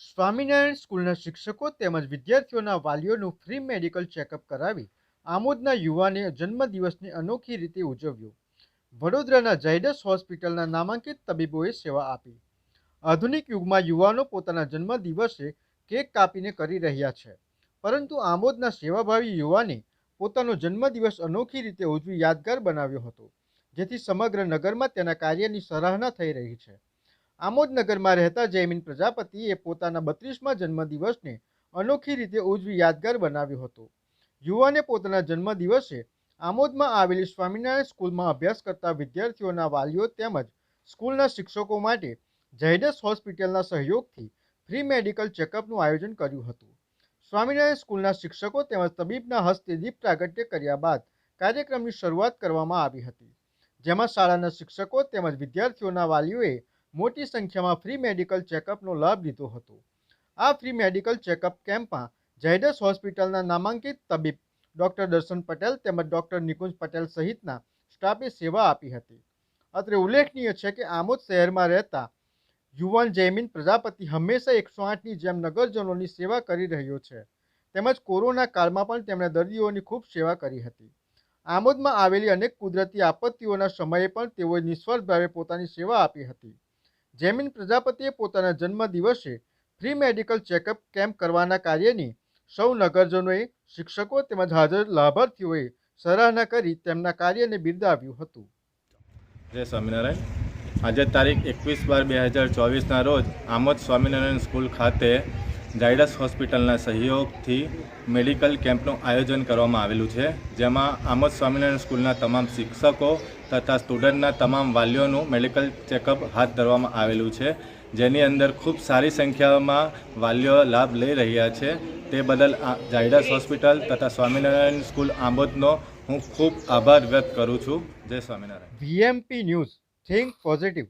સ્વામિનારાયણ સ્કૂલના શિક્ષકો તેમજ વિદ્યાર્થીઓના વાલીઓનું ફ્રી મેડિકલ ચેકઅપ કરાવી આમોદના યુવાને જન્મદિવસની અનોખી રીતે ઉજવ્યો. વડોદરાના ઝાયડસ હોસ્પિટલના નામાંકિત તબીબોએ સેવા આપી. આધુનિક યુગમાં યુવાનો પોતાના જન્મદિવસે કેક કાપીને કરી રહ્યા છે. પરંતુ આમોદના સેવાભાવી યુવાને પોતાનો જન્મદિવસ અનોખી રીતે ઉજવી યાદગાર બનાવ્યો હતો, જેથી સમગ્ર નગરમાં તેના કાર્યની સરાહના થઈ રહી છે. આમોદ નગરમાં રહેતા જયમીન પ્રજાપતિએ પોતાના બત્રીસમાં જન્મદિવસને અનોખી રીતે ઉજવી યાદગાર બનાવ્યો હતો. યુવાને પોતાના જન્મદિવસે આમોદમાં આવેલી સ્વામિનારાયણ સ્કૂલમાં અભ્યાસ કરતા વિદ્યાર્થીઓના વાલીઓ તેમજ સ્કૂલના શિક્ષકો માટે ઝાયડસ હોસ્પિટલના સહયોગથી ફ્રી મેડિકલ ચેકઅપનું આયોજન કર્યું હતું. સ્વામિનારાયણ સ્કૂલના શિક્ષકો તેમજ તબીબના હસ્તે દીપ પ્રાગટ્ય કર્યા બાદ કાર્યક્રમની શરૂઆત કરવામાં આવી હતી. જેમાં શાળાના શિક્ષકો તેમજ વિદ્યાર્થીઓના વાલીઓએ મોટી સંખ્યામાં ફ્રી મેડિકલ ચેકઅપનો લાભ લીધો હતો. આ ફ્રી મેડિકલ ચેકઅપ કેમ્પમાં ઝાયડસ હોસ્પિટલના નામાંકિત તબીબ ડૉક્ટર દર્શન પટેલ તેમજ ડૉક્ટર નિકુંજ પટેલ સહિતના સ્ટાફે સેવા આપી હતી. અત્રે ઉલ્લેખનીય છે કે આમોદ શહેરમાં રહેતા યુવાન જયમીન પ્રજાપતિ હંમેશા એકસો આઠની જેમ નગરજનોની સેવા કરી રહ્યો છે. તેમજ કોરોના કાળમાં પણ તેમણે દર્દીઓની ખૂબ સેવા કરી હતી. આમોદમાં આવેલી અનેક કુદરતી આપત્તિઓના સમયે પણ તેઓએ નિસ્વાર્થ ભાવે પોતાની સેવા આપી હતી. જૈમિન પ્રજાપતિએ પોતાના જન્મદિવસે ફ્રી મેડિકલ ચેકઅપ કેમ્પ કરવાના કાર્યની સૌ નગરજનોએ, શિક્ષકો તેમજ હાજર લાભાર્થીઓએ સરાહના કરી તેમના કાર્યને બિરદાવ્યું હતું. જય સ્વામિનારાયણ. આજે તારીખ એકવીસ બાર બે હજાર ચોવીસના રોજ આમોદ સ્વામિનારાયણ સ્કૂલ ખાતે ઝાયડસ હોસ્પિટલના સહયોગથી મેડિકલ કેમ્પનું આયોજન કરવામાં આવેલું છે, જેમાં આમોદ સ્વામિનારાયણ સ્કૂલના તમામ શિક્ષકો તથા સ્ટુડન્ટના તમામ વાલીઓનું મેડિકલ ચેકઅપ હાથ ધરવામાં આવેલું છે. જેની અંદર ખૂબ સારી સંખ્યામાં વાલીઓ લાભ લઈ રહ્યા છે. તે બદલ ઝાયડસ હોસ્પિટલ તથા સ્વામિનારાયણ સ્કૂલ આમોદનો હું ખૂબ આભાર વ્યક્ત કરું છું. Jai Swaminarayan. VMP news, think positive.